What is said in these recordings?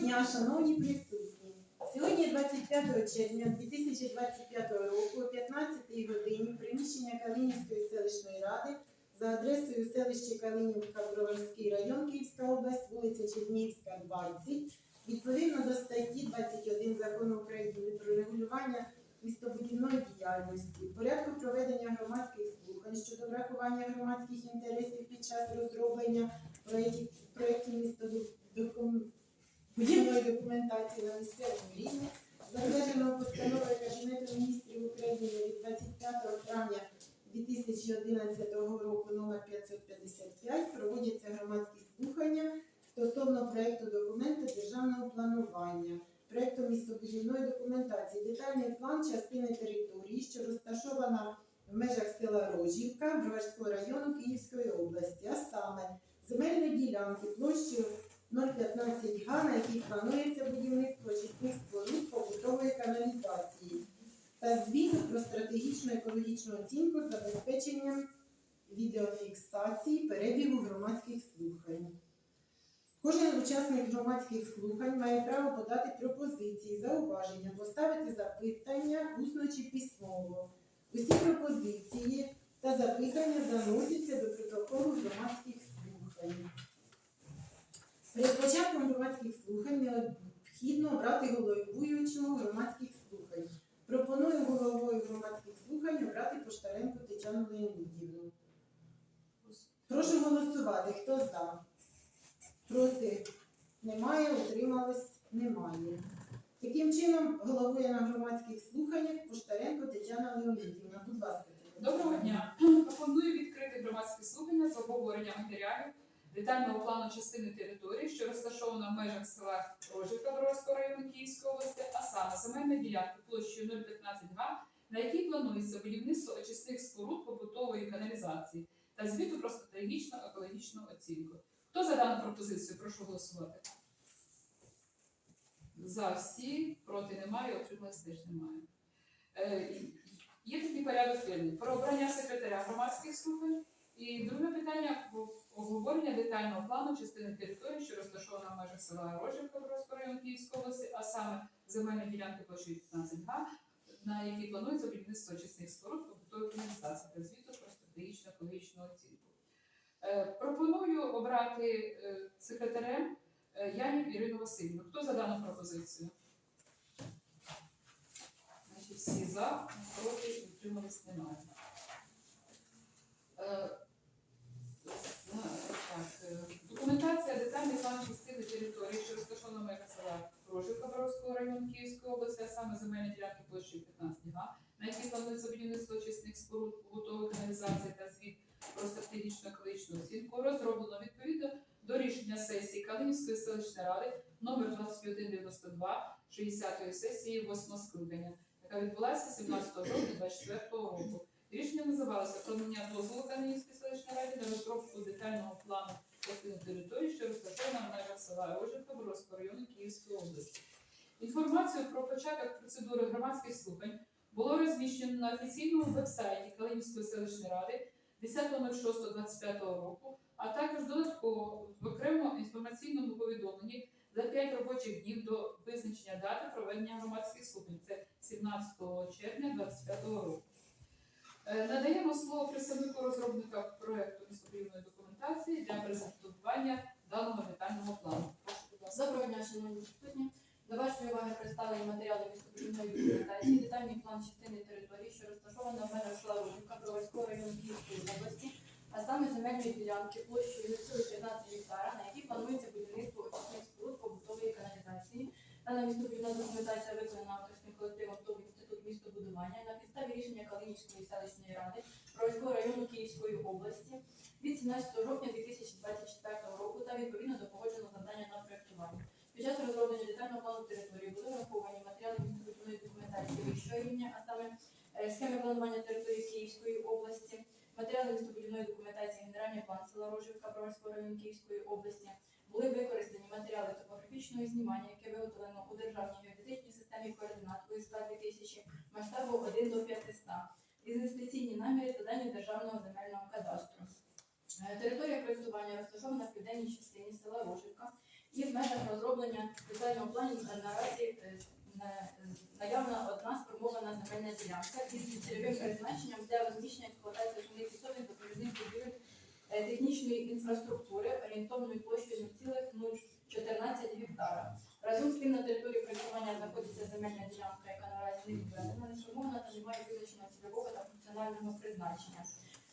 дня, шановні присутні. Сьогодні 25 червня 2025 року о 15 годині приміщення Калинівської селищної ради за адресою селище Калинівка, Броварський район, Київська область, вулиця Чернігівська, 20, відповідно до статті 21 Закону України про регулювання містобудівної діяльності, порядку проведення громадських слухань щодо врахування громадських інтересів під час розроблення проєктів, проєктів містобудівної документації на місцевому рівні, затвердженого постановою Кабінету міністрів України від 25 травня 2011 року номер 555 проводяться громадські слухання стосовно проєкту документу державного планування, проєкту містобудівної документації, детальний план частини території, що розташована в межах села Рожівка Броварського району Київської області, а саме земельної ділянки площею 0,15 га, на якій планується будівництво очисних споруд побутової каналізації та звіту про стратегічну екологічну оцінку з забезпеченням відеофіксації перебігу громадських слухань. Кожен учасник громадських слухань має право подати пропозиції, зауваження, поставити запитання усно чи письмово. Усі пропозиції та запитання заносяться до протоколу громадських слухань. Перед початком громадських слухань необхідно обрати головуючого громадських слухань. Пропоную головою громадських слухань обрати Поштаренко Тетяну Леонідівну. Прошу голосувати. Хто за? Проти? Немає. Утримались? Немає. Таким чином, головує на громадських слуханнях Поштаренко Тетяна Леонідівна. Будь ласка. Тетяна. Доброго дня. Пропоную відкрити громадське слухання з обговорення матеріалів детального плану частини території, що розташована в межах села Рожівка Броварського району Київської області, а саме земельна ділянка площею 015 га, на якій планується будівництво очисних споруд побутової каналізації та звіту про стратегічну екологічну оцінку. Хто за дану пропозицію? Прошу голосувати. За всі, проти немає, утрималось теж немає. Е, Є такий порядок денний про обрання секретаря громадських слухань. І друге питання обговорення детального плану частини території, що розташована в межах села Рожівка Броварського району Київської області, а саме земельні ділянки площею 15 га, на якій планується будівництво очисних споруд побутової каналізації та звіту про стратегічну екологічну оцінку. Е, пропоную обрати е, секретарем е, Янів Ірину Васильівну. Хто за дану пропозицію? Значить, всі за, проти, утримались немає. Е, так, е, Документація детальний план частини території, що розташована в межах села Рожівка Бровського району Київської області, а саме земельні ділянки площею 15 га, на якій планується будівництво очисних споруд побутової каналізації та звіт про стратегічну екологічну оцінку, розроблено відповідно до рішення сесії Калинівської селищної ради номер 2192 60-ї сесії 8 скликання, яка відбулася 17 жовтня 24 року. Рішення називалося про дозволу Кам'янської селищної ради на розробку детального плану частини території, що розташована в межах села Рожівка Боровського району Київської області. Інформацію про початок процедури громадських слухань було розміщено на офіційному вебсайті Калинівської селищної ради 10.06.25 року, а також додатково в окремо інформаційному повідомленні за 5 робочих днів до визначення дати проведення громадських слухань. Це 17 червня 2025 року. Е, Надаємо слово представнику розробника проекту містобудівної документації для презентування даного детального плану. Доброго дня, шановні присутні. До вашої уваги представлені матеріали містобудівної документації, детальний план частини території, що розташована в межах Славутівка Броварського району Київської області, а саме земельної ділянки площею 15 гектара, на якій планується будівництво очисних споруд побутової каналізації. Дана містобудівна документація Генеральний план села Рожівка Броварського району Київської області. Були використані матеріали топографічного знімання, яке виготовлено у державній геодезичній системі координат у УСК 2000 масштабу 1 до 500, інвестиційні наміри та дані державного земельного кадастру. Е, Територія проєктування розташована в південній частині села Рожівка і в межах розроблення детального плану наразі е, наявна одна сформована земельна ділянка із цільовим призначенням для розміщення експлуатації основних підсобних допоміжних будівель технічної інфраструктури орієнтовною площею 0,014 гектара. Разом з тим на території проєктування знаходиться земельна ділянка, яка наразі не відведена, не сформована та не має визначеного цільового та функціонального призначення.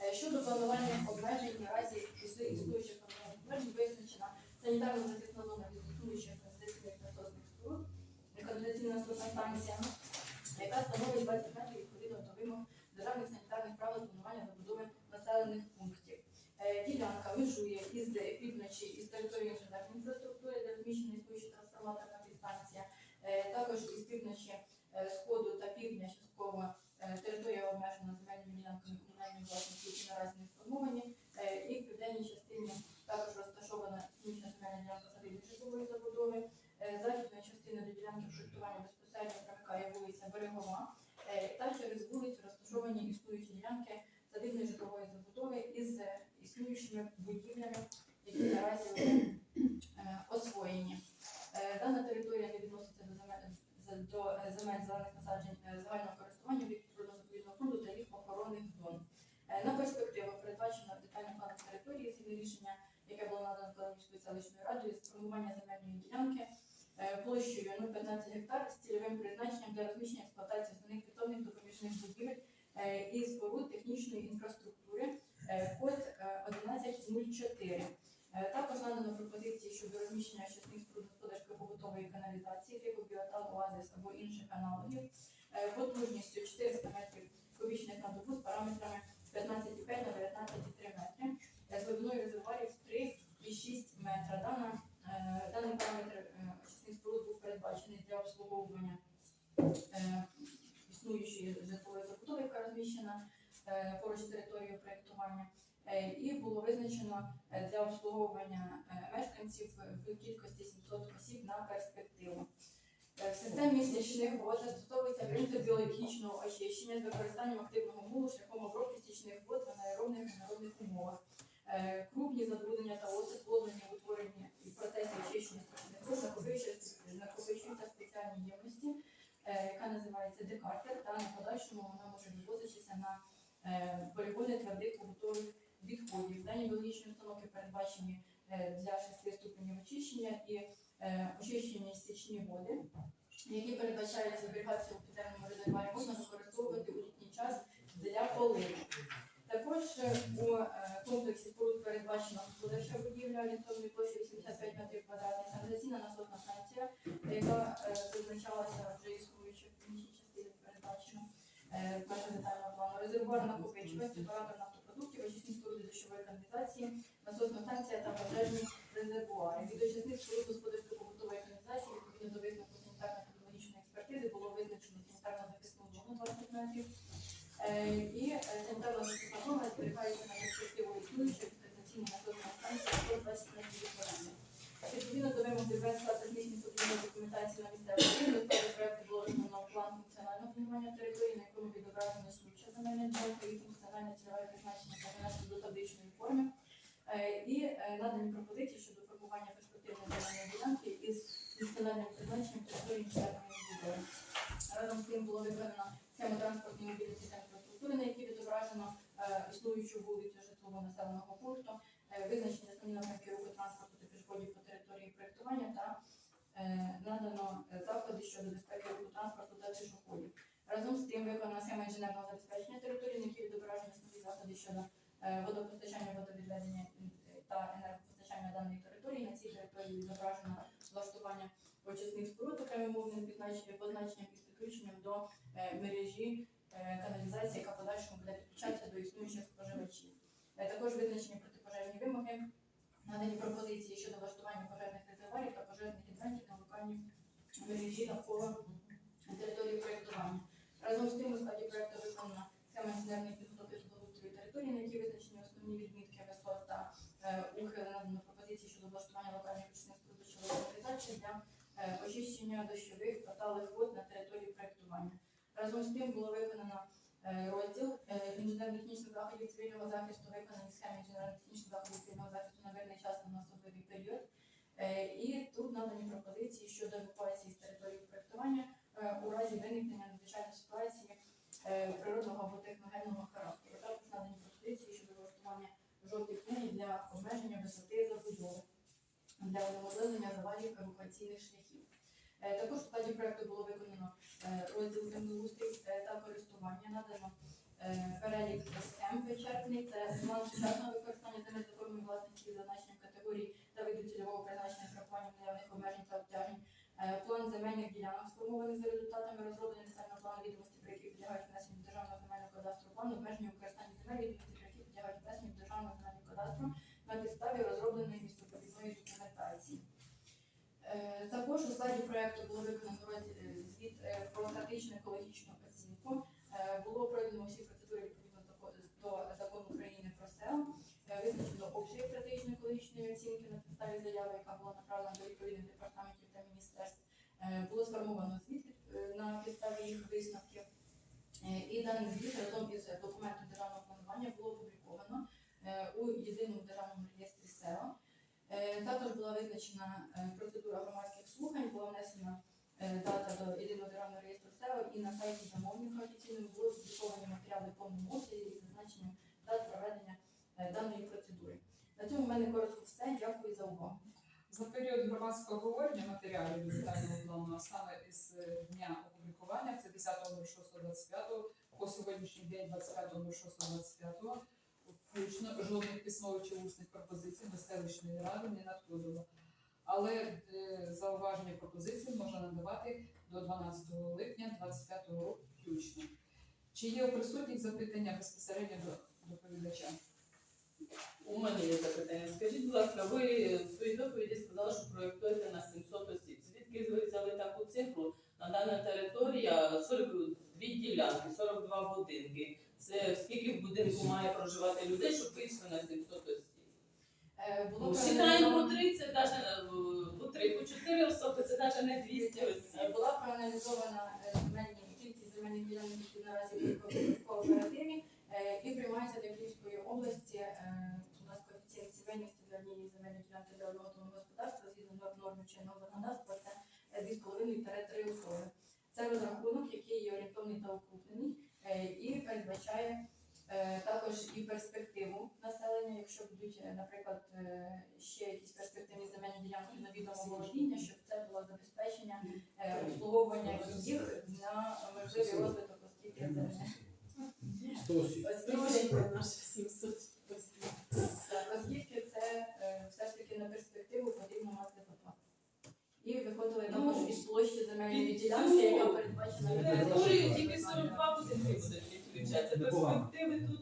Е, Щодо планування обмежень наразі із існуючих обмежень визначена санітарно захисна від існуючих каналізаційних насосних споруд, каналізаційна насосна станція, яка становить 20 метрів відповідно до вимог державних санітарних правил планування забудови населених пунктів. Е, Ділянка межує із півночі із території інженерної інфраструктури, де розміщена існуюча трансформаторна підстанція, е, також із півночі е, сходу та півдня частково е, територія обмежена земельними ділянками комунальної власності, які наразі не сформовані, Е, і в південній частині також розташована існуюча земельна ділянка садибної житлової забудови. Е, Західної частини до ділянки проєктування безпосередньо примикає вулиця Берегова, е, та через вулицю розташовані існуючі ділянки садибної житлової забудови із е, існуючими будівлями, які наразі вже е, освоєні. Е, Дана територія не відноситься до земель, з- до е, земель зелених насаджень е, загального користування від природно-заповідного фонду та їх охоронних зон. Е, На перспективу передбачено детальний план території згідно рішення, яке було надано Калинівською селищною радою з формування земельної ділянки е, площею 0,15 гектар з цільовим призначенням для розміщення експлуатації основних підсобних допоміжних будівель е, і споруд технічної інфраструктури е, код е, 1104. Е, Також надано пропозиції щодо розміщення частин споруд господарської побутової каналізації типу біотал, оазис або інших аналогів потужністю 400 метрів кубічних на добу з параметрами 15,5 на 19,3 метри глибиною резервуарів 3,6 метра. Дана, е, даний параметр е, очисних споруд був передбачений для обслуговування е, існуючої житлової забудови, яка розміщена е, поруч з територією проєктування. Е, І було визначено е, для обслуговування е, мешканців в кількості 700 осіб на перспективу. Е, В системі стічних вод застосовується принцип біологічного очищення з використанням активного мулу шляхом обробки стічних вод в анаеробних і анаеробних умовах. Е, Крупні забруднення та плодені утворення і процесі очищення накопичуються накопичуються в спеціальній ємності, е, яка називається декартер, та на подальшому вона може відвозитися на е, полігони твердих побутових відходів. Дані біологічні установки передбачені для шести ступенів очищення і очищені стічні води, які передбачаються зберігатися у підземному резервуарі, можна використовувати у літній час для поливу. Також е, у е, комплексі споруд передбачена господарча будівля орієнтовною площею 85 метрів квадратних, каналізаційна насосна станція, яка е, зазначалася вже існуючи в іншій частині передбачено в межах детального плану. Резервуар накопичувач, сепаратор нафтопродуктів, очисні споруди дощової каналізації, насосна станція та пожежні резервуари. Від очисних споруд господарської побутової каналізації відповідно до висновку санітарно-технологічної експертизи було визначено санітарно-захисну зону 20 метрів. І е, санітарна захисна зона зберігається на перспективу існуючої експлуатаційної насосної станції 120 метрів від води. Відповідно до вимог ДВС та технічної подібної документації на в складі проекту було план функціонального планування території, на якому відображено існуюча земельна ділянка і функціональне цільове призначення внесено до табличної форми. Е, І е, надані пропозиції щодо формування перспективної земельної ділянки із функціональним призначенням території інженерної будови. Разом з тим було виконано схему транспортної мобільності та інфраструктури, на якій відображено е, існуючу вулицю житлового населеного пункту, е, визначені основні напрямки руху транспорту та пішоходів по території проєктування та е, надано е, заходи щодо безпеки руху транспорту та пішоходів. Разом з тим виконана схема інженерного забезпечення території, на якій відображені основні заходи щодо е, водопостачання, водовідведення е, та енергопостачання даної території. На цій території відображено влаштування очисних споруд окремим мовним позначенням із підключенням до е, мережі каналізації, яка подальшому буде підключатися до існуючих споживачів. Також визначені протипожежні вимоги, надані пропозиції щодо влаштування пожежних резервуарів та пожежних гідрантів на локальній мережі навколо території проєктування. Разом з тим у складі проєкту виконана схема інженерної підготовки благоустрою території, на якій визначені основні відмітки висот та е, ухили надано пропозиції щодо влаштування локальних очисних споруд дощової каналізації для е, очищення дощових та талих вод на території проєктування. Разом з тим було виконано е, розділ е, інженерно-технічних заходів цивільного захисту, виконані схеми інженерно-технічних заходів цивільного захисту на мирний час та на особливий період. Е, І тут надані пропозиції щодо евакуації з території проєктування е, у разі виникнення надзвичайної ситуації е, природного або техногенного характеру. Також надані пропозиції щодо влаштування жовтих ліній для обмеження висоти забудови для унеможливлення завалів евакуаційних шляхів. Е, Також у складі проекту було виконано е, розділ землеустрій е, та користування, надано е, перелік схем вичерпний, це план сучасного використання земель за формою власності з зазначенням категорій та виду цільового призначення з врахуванням наявних обмежень та обтяжень, Е, план земельних ділянок, сформованих за результатами розроблення детального плану відомості, про які підлягають внесенню державного земельного кадастру, план обмеження використання земель, відомості, про які підлягають внесенню державного земельного кадастру на підставі розробленої містобудівної документації. Е, Також у складі проекту було виконано е, звіт е, про стратегічну екологічну оцінку. Було пройдено всі процедури відповідно до закону України про СЕО. Визначено обсяг стратегічної екологічної оцінки на підставі заяви, яка була направлена до відповідних департаментів та міністерств. Було сформовано звіт на підставі їх висновків. Е, І даний звіт разом із документом державного планування було опубліковано е, у єдиному державному реєстрі СЕО. Е, Також була визначена е, процедура громадських слухань, була внесена е, дата до єдиного державного реєстру СЕО і на сайті замовника офіційно були опубліковані матеріали в повному обсязі із зазначенням дат проведення е, даної процедури. На цьому в мене коротко все. Дякую за увагу. За період громадського обговорення матеріалів детального плану, а саме із е, дня опублікування, це 10.06.25 по сьогоднішній день 25.06.25, включно жодних письмових чи усних пропозицій до селищної ради не надходило. Але е, зауваження пропозиції можна надавати до 12 липня 25 року включно. Чи є у присутніх запитання безпосередньо до доповідача? У мене є запитання. Скажіть, будь ласка, ви в своїй доповіді сказали, що проєктуєте на 700 осіб. Звідки ви взяли таку цифру? На дана територія 42 ділянки, 42 будинки. Це скільки в будинку має проживати людей, щоб вийшло на 700 осіб? Е, Було Ну, Считаємо по 3, навіть е, по 3, по 4 особи, це навіть не 200 Е, осіб. Була проаналізована земельні кількість земельних ділянок, які наразі в кооперативі, е, і приймається для Київської області. е, У нас коефіцієнт сімейності для однієї земельної ділянки для одного домового господарства згідно норм- норм чинного законодавства це е, 2,5-3 особи. Це розрахунок, який є орієнтовний та укрупнений е, і передбачає е, також і перспективу населення, якщо будуть, е, наприклад, е, ще якісь перспективні земельні ділянки на відомо володіння, щоб це було забезпечення е, обслуговування їх на можливий розвиток, оскільки це 100 осіб. Озвучуйте наші 700 осіб. так, оскільки це е, все ж таки на перспективу потрібно мати запас. І виходили Ну, також із площі земельної ділянки, яка передбачена територію тільки 42 будинки будуть відключатися. Непогано. Перспективи тут,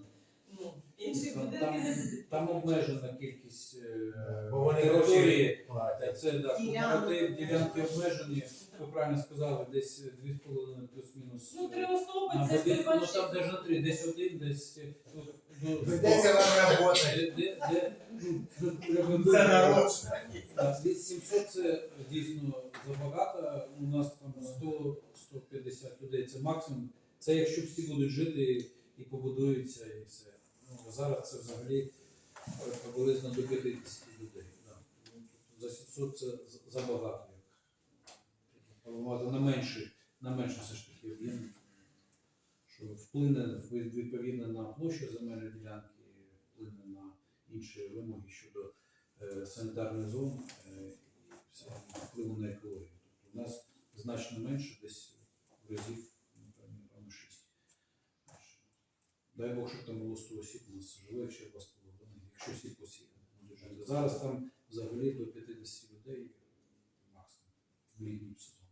ну, інші Там- будинки не будуть. Там обмежена кількість е, Бо вони території. платять. Це да, Ділянок кооператив, ділянки обмежені. обмежені. Ви правильно сказали, десь 2,5 плюс-мінус. Ну, три особи, на це будинку, ну 126. там навіть три, десь один, десь е, ну, ну, Прийдеться вам роботи. де- де- де, ну, ну, Це народ. Так, десь 700 це дійсно забагато. У нас там 100-150 людей це максимум. Це якщо всі будуть жити і побудуються, і все. Ну, зараз це взагалі е, приблизно до 50 людей. Да. Ну, тобто за 700 це з- забагато. як на менший, на менший все ж таки об'єм, що вплине відповідно на площу земельної ділянки, вплине на інші вимоги щодо е, санітарних зон е, і впливу на екологію. Тобто у нас значно менше, десь в разів, напевно, напевно, 6. Дай Бог, щоб там було 100 осіб, у нас живе ще 2,5, якщо всі посіяли. Зараз там взагалі до 50 людей максимум в літній сезон.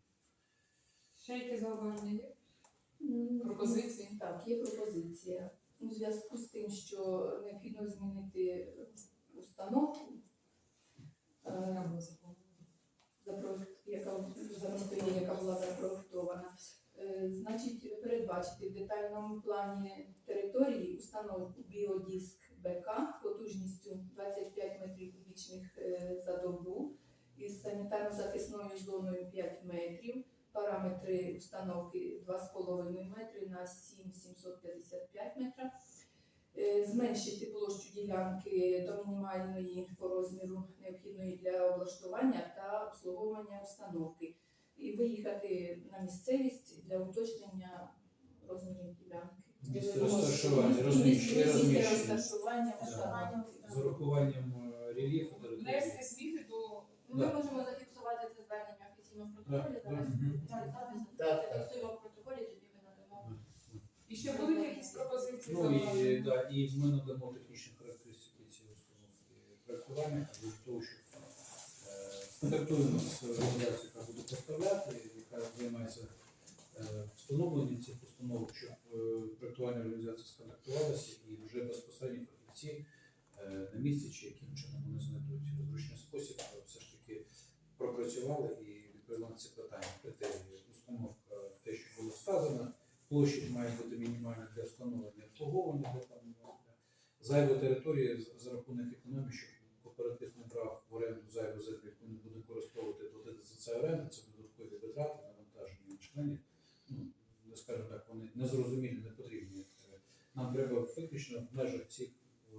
Ще які зауваження є? Пропозиції? Так, є пропозиція. У зв'язку з тим, що необхідно змінити установку, Яка е, була заповнена? запроект- яка, запроектована, була запроектована, е, значить передбачити в детальному плані території установку біодиск БК потужністю 25 метрів кубічних е, за добу із санітарно-захисною зоною 5 метрів. Параметри установки 2,5 метри на 7,755 метра. е, зменшити площу ділянки до мінімальної по розміру необхідної для облаштування та обслуговування установки і виїхати на місцевість для уточнення розмірів ділянки. Місце розташування, розміщення, розміщення. розташування Да. З урахуванням е, рельєфу. Внести зміни до Ну, Ми можемо зафіксувати офіційно в Да, протоколі. да. Зараз зафіксуємо в протоколі, тоді ми надамо. і ще будуть якісь пропозиції Ну і, зауваження? да, і ми надамо технічні характеристики цієї установки проектування, для того, щоб е, з організацією, яка буде поставляти, яка займається е, встановленням цих установок, щоб е, проектування організації сконтактувалася і вже безпосередньо фахівці е, на місці чи яким чином вони знайдуть зручний спосіб, е, все ж таки пропрацювали і відповіли на ці питання. Критерії, установка, те, що було сказано, площадь має бути мінімальна для встановлення обслуговування, де там зайвої території за рахунок економії, щоб кооператив не брав в оренду зайву землю, яку не буде використовувати, платити за це оренду, це додаткові витрати, навантаження членів. Ну, скажімо так, вони незрозумілі, не потрібні. Е, Нам треба виключно в межах цих е,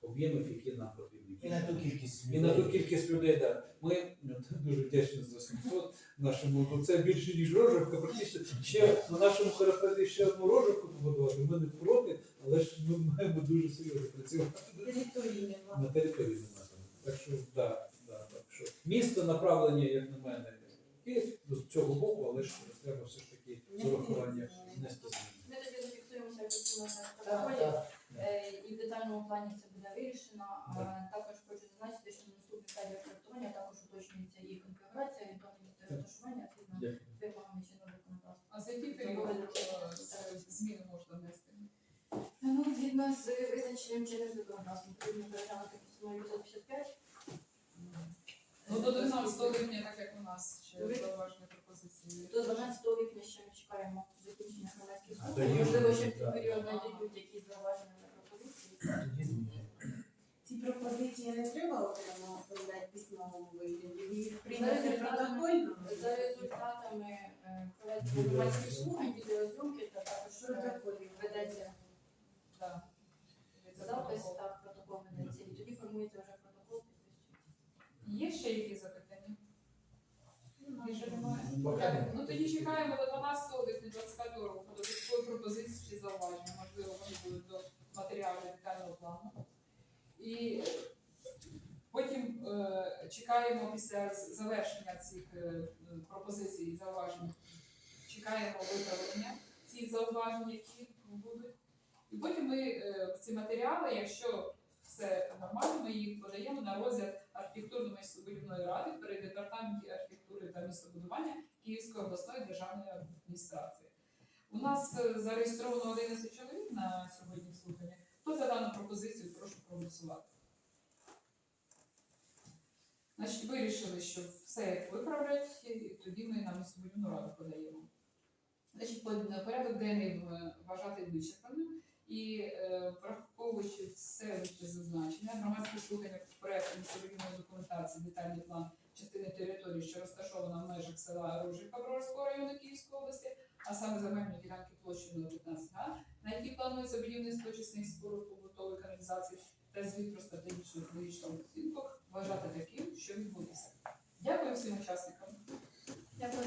об'ємів, які нам потрібні. І на ту кількість І на ту кількість людей, так. Ми ну, дуже вдячні за 700 нашому, бо це більше, ніж рожевка. Практично ще на нашому кооперативі ще одну рожевку побудувати. Ми не проти, але ж ми маємо дуже серйозно працювати Території нема. на території немає. Так що, да, да, так що місце направлення, як на мене, є з цього боку, але ж треба все ж таки з урахуванням внести зміни. Ми тоді зафіксуємося в Так, протоколі. Е, І в детальному плані це буде вирішено. А Також хочу зазначити, що на наступній стадії проектування також уточнюється її конфігурація, відповідність розташування згідно вимогами чинного законодавства. А за який період е, зміни можна внести? Ну, згідно з визначенням чинним законодавством, потрібно переглянути постанову 555. Ну, до 12 липня, так як у нас ще зауважені пропозиції. До 12 липня ще ми чекаємо закінчення громадських слухань. Можливо, ще в цей період надійдуть якісь зауваження та пропозиції. Пропозиції не треба окремо в письмовому вигляді. Ви їх За протокольно. За результатами е, проведення громадських слухань, відеозйомки та також е, ведеться Так. запис, так, протокол ведеться. І тоді формується вже протокол. Є ще якісь запитання? Більше немає. Ну тоді чекаємо до 12 липня 25 року додаткові пропозиції чи зауваження. Можливо, вони будуть до матеріалу детального плану. І потім е, чекаємо після завершення цих е, пропозицій і зауважень. Чекаємо виправлення цих зауважень, які будуть. І потім ми е, ці матеріали, якщо все нормально, ми їх подаємо на розгляд архітектурно-містобудівної ради при департаменті архітектури та містобудування Київської обласної державної адміністрації. У нас е, зареєстровано 11 чоловік на сьогодні слухання. Хто за дану пропозицію, прошу проголосувати. Значить, вирішили, що все виправлять, і тоді ми на містобудівну раду подаємо. Значить, по- порядок денний е, вважати вичерпаним. І е, враховуючи все вище зазначення, громадські слухання проекту містобудівної документації, детальний план частини території, що розташована в межах села Ружика Броварського району Київської області, а саме земельні ділянки площею 15 га, на які планується будівництво очисних споруд побутової каналізації та звіт про стратегічну екологічну оцінку, вважати таким, що відбудеться. Дякую всім учасникам. Дякую.